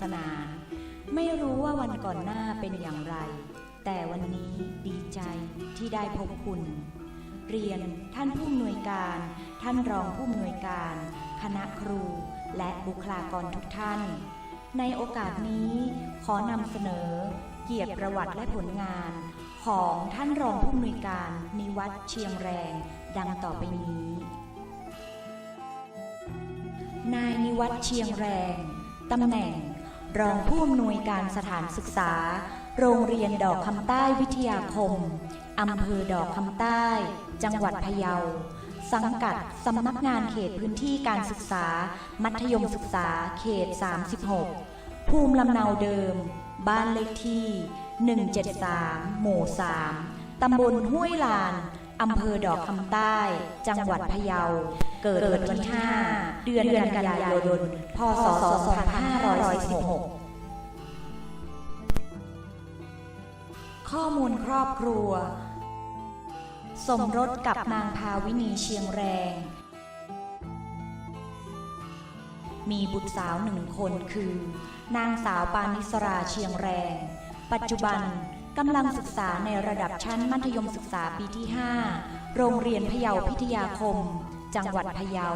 สนา ไม่รู้ว่าวันก่อนหน้าเป็นอย่างไร แต่วันนี้ดีใจที่ได้พบคุณ เรียนท่านผู้อำนวยการ ท่านรองผู้อำนวยการ คณะครู และบุคลากรทุกท่าน ในโอกาสนี้ขอนำเสนอ เกียรติประวัติและผลงาน ของท่านรองผู้อำนวยการนิวัฒน์เชียงแรง ดังต่อไปนี้นายนิวัฒน์เชียงแรง ตำแหน่ง รองผู้อำนวยการสถานศึกษา โรงเรียนดอกคำใต้วิทยาคม อำเภอดอกคำใต้ จังหวัดพะเยา สังกัดสำนักงานเขตพื้นที่การศึกษา มัธยมศึกษาเขต 36 ภูมิลำเนาเดิม บ้านเลขที่ 173 หมู่ 3 ตำบลห้วยลาน อำเภอดอกคำใต้ จังหวัดพะเยา เกิดวันที่ 5 เดือนกันยายน พศ 2516 ข้อมูลครอบครัว สมรสกับนางภาวินีเชียงแรง มีบุตรสาวหนึ่งคนคือ นางสาวปานิสราเชียงแรง ปัจจุบัน กำลังศึกษาในระดับชั้นมัธยมศึกษาปีที่ 5 โรงเรียนพะเยาพิทยาคม จังหวัดพะเยา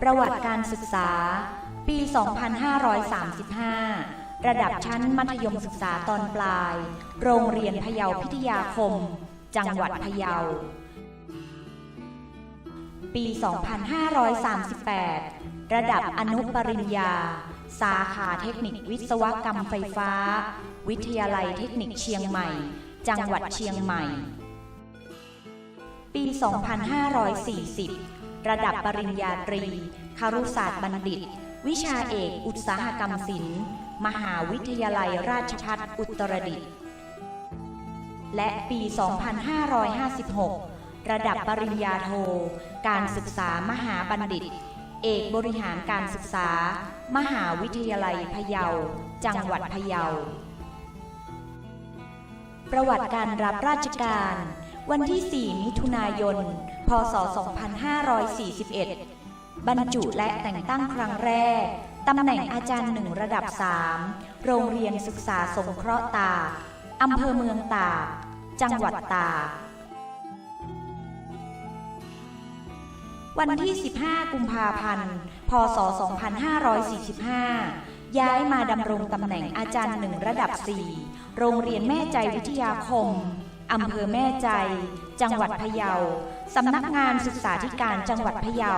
ประวัติการศึกษา ปี 2535 ระดับชั้นมัธยมศึกษาตอนปลาย โรงเรียนพะเยาพิทยาคม จังหวัดพะเยา ปี 2538 ระดับอนุปริญญา สาขาเทคนิควิศวกรรมไฟฟ้า วิทยาลัยเทคนิคเชียงใหม่ จังหวัดเชียงใหม่ ปี 2540 ระดับปริญญาตรีคารุศาสตร์บัณฑิต วิชาเอกอุตสาหกรรมศิลป์ มหาวิทยาลัยราชภัฏอุตรดิตถ์ และปี 2556 ระดับปริญญาโท การศึกษามหาบัณฑิต เอกบริหารการศึกษา มหาวิทยาลัยพะเยา จังหวัดพะเยา ประวัติการรับราชการ วันที่ 4 มิถุนายน พศ 2541 บรรจุและแต่งตั้งครั้งแรก ตำแหน่งอาจารย์หนึ่งระดับ 3 โรงเรียนศึกษาสงเคราะห์ตากอำเภอเมืองตาก จังหวัดตาก วันที่ 15 กุมภาพันธ์ พศ 2545 ย้ายมาดำรงตำแหน่งอาจารย์หนึ่งระดับ 4 โรงเรียนแม่ใจวิทยาคม อำเภอแม่ใจ จังหวัดพะเยา สำนักงานศึกษาธิการจังหวัดพะเยา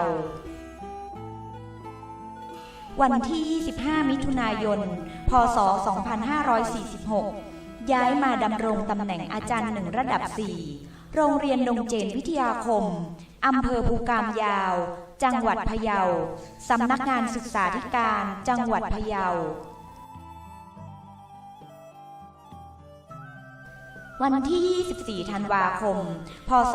วันที่ 25 มิถุนายน พศ 2546 ย้ายมาดำรงตำแหน่งอาจารย์หนึ่งระดับ 4 โรงเรียนดงเจนวิทยาคม อำเภอภูกามยาว จังหวัดพะเยา สำนักงานศึกษาธิการ จังหวัดพะเยา วันที่ 24 ธันวาคม พศ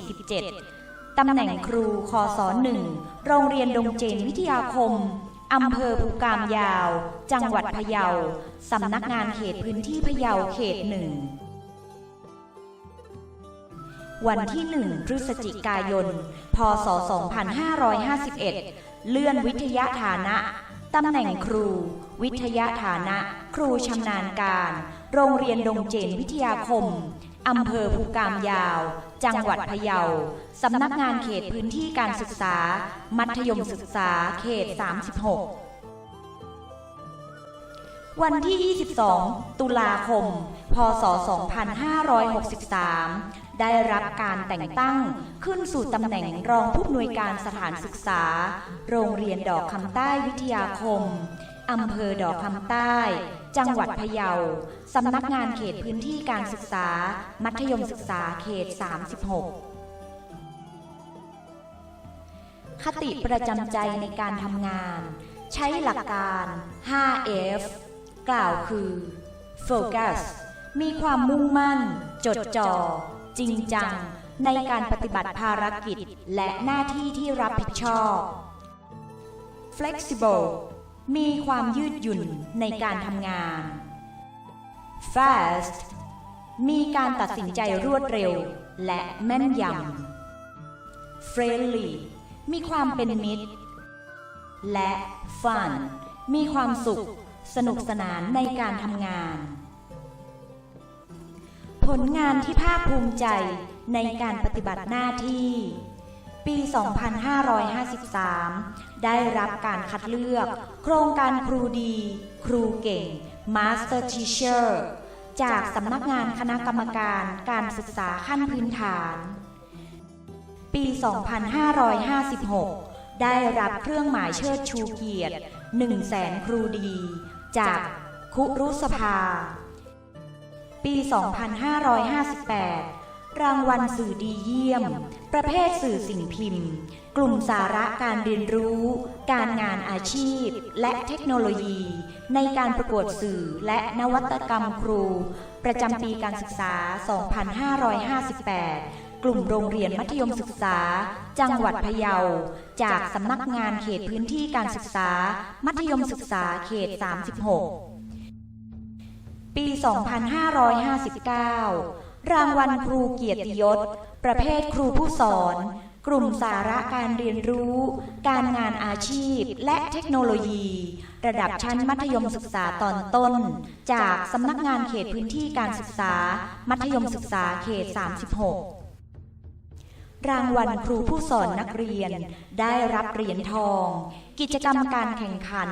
2547 ตำแหน่งครูคศ1โรงเรียนดงเจนวิทยาคม อำเภอภูกามยาว จังหวัดพะเยา สำนักงานเขตพื้นที่พะเยาเขตหนึ่ง วันที่1พฤศจิกายน พศ 2551 เลื่อนวิทยาฐานะตำแหน่งครู วิทยาฐานะ ครูชำนาญการ โรงเรียนดงเจนวิทยาคมอำเภอภูกามยาว จังหวัดพะเยา สำนักงานเขตพื้นที่การศึกษา มัธยมศึกษาเขต 36 วันที่ 22 ตุลาคม พศ 2563 ได้รับการแต่งตั้งขึ้นสู่ตำแหน่งรองผู้อำนวยการสถานศึกษา โรงเรียนดอกคำใต้วิทยาคมอำเภอดอกคำใต้ จังหวัดพะเยา สำนักงานเขตพื้นที่การศึกษา มัธยมศึกษาเขต 36 คติประจำใจในการทำงาน ใช้หลักการ 5F กล่าวคือ Focus มีความมุ่งมั่น จดจ่อ จริงจัง ในการปฏิบัติภารกิจและหน้าที่ที่รับผิดชอบ Flexible มีความยืดหยุ่นในการทำงาน Fast มีการตัดสินใจรวดเร็ว และแม่นยำ Friendly มีความเป็นมิตร และ fun มีความสุข สนุกสนานในการทำงาน ผลงานที่ภาคภูมิใจในการปฏิบัติหน้าที่ ปี 2553 ได้รับการคัดเลือก โครงการครูดี ครูเก่ง Master Teacher จากสำนักงานคณะกรรมการการศึกษาขั้นพื้นฐาน ปี 2556 ได้รับเครื่องหมายเชิดชูเกียรติ1แสนครูดี จากคุรุสภา ปี 2558 รางวัลสื่อดีเยี่ยม ประเภทสื่อสิ่งพิมพ์ กลุ่มสาระการเรียนรู้ การงานอาชีพ และเทคโนโลยี ในการประกวดสื่อและนวัตกรรมครู ประจำปีการศึกษา 2558กลุ่มโรงเรียนมัธยมศึกษา จังหวัดพะเยา จากสำนักงานเขตพื้นที่การศึกษา มัธยมศึกษาเขต 36 ปี 2559 รางวัลครูเกียรติยศ ประเภทครูผู้สอน กลุ่มสาระการเรียนรู้ การงานอาชีพ และเทคโนโลยี ระดับชั้นมัธยมศึกษาตอนต้น จากสำนักงานเขตพื้นที่การศึกษา มัธยมศึกษาเขต 36 รางวัลครูผู้สอนนักเรียน ได้รับเหรียญทอง กิจกรรมการแข่งขัน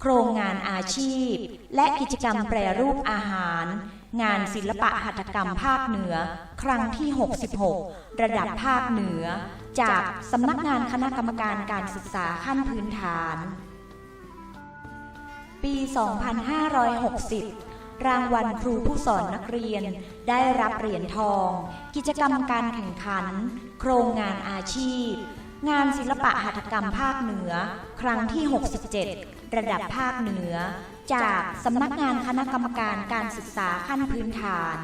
โครงงานอาชีพ และกิจกรรมแปรรูปอาหาร งานศิลปะหัตถกรรมภาคเหนือ ครั้งที่ 66 ระดับภาคเหนือ จากสำนักงานคณะกรรมการการศึกษาขั้นพื้นฐาน ปี 2560 รางวัลครูผู้สอนนักเรียน ได้รับเหรียญทอง กิจกรรมการแข่งขัน โครงงานอาชีพ งานศิลปะหัตถกรรมภาคเหนือ ครั้งที่ 67 ระดับภาคเหนือ จากสำนักงานคณะกรรมการการศึกษาขั้นพื้นฐาน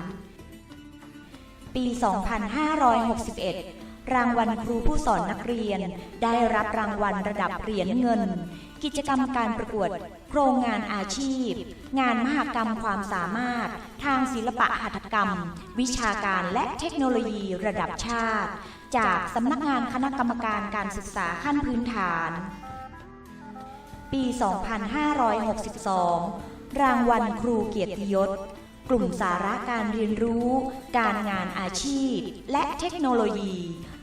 ปี 2561 รางวัลครูผู้สอนนักเรียน ได้รับรางวัลระดับเหรียญเงิน กิจกรรมการประกวด โครงงานอาชีพ งานมหกรรมความสามารถ ทางศิลปะหัตถกรรม วิชาการและเทคโนโลยีระดับชาติ จากสำนักงานคณะกรรมการการศึกษาขั้นพื้นฐาน ปี 2562 รางวัลครูเกียรติยศ กลุ่มสาระการเรียนรู้ การงานอาชีพ และเทคโนโลยี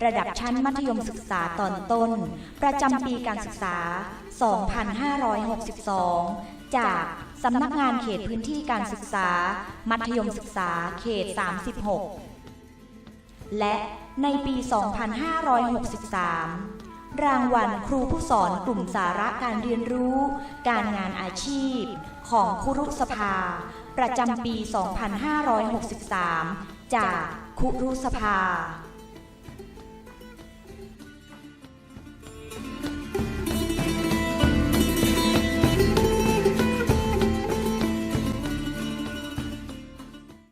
ระดับชั้นมัธยมศึกษาตอนต้น ประจำปีการศึกษา 2562 จากสำนักงานเขตพื้นที่การศึกษา มัธยมศึกษาเขต 36 และในปี 2563 รางวัลครูผู้สอนกลุ่มสาระการเรียนรู้ การงานอาชีพ ของครุสภา ประจำปี 2563 จากครุสภา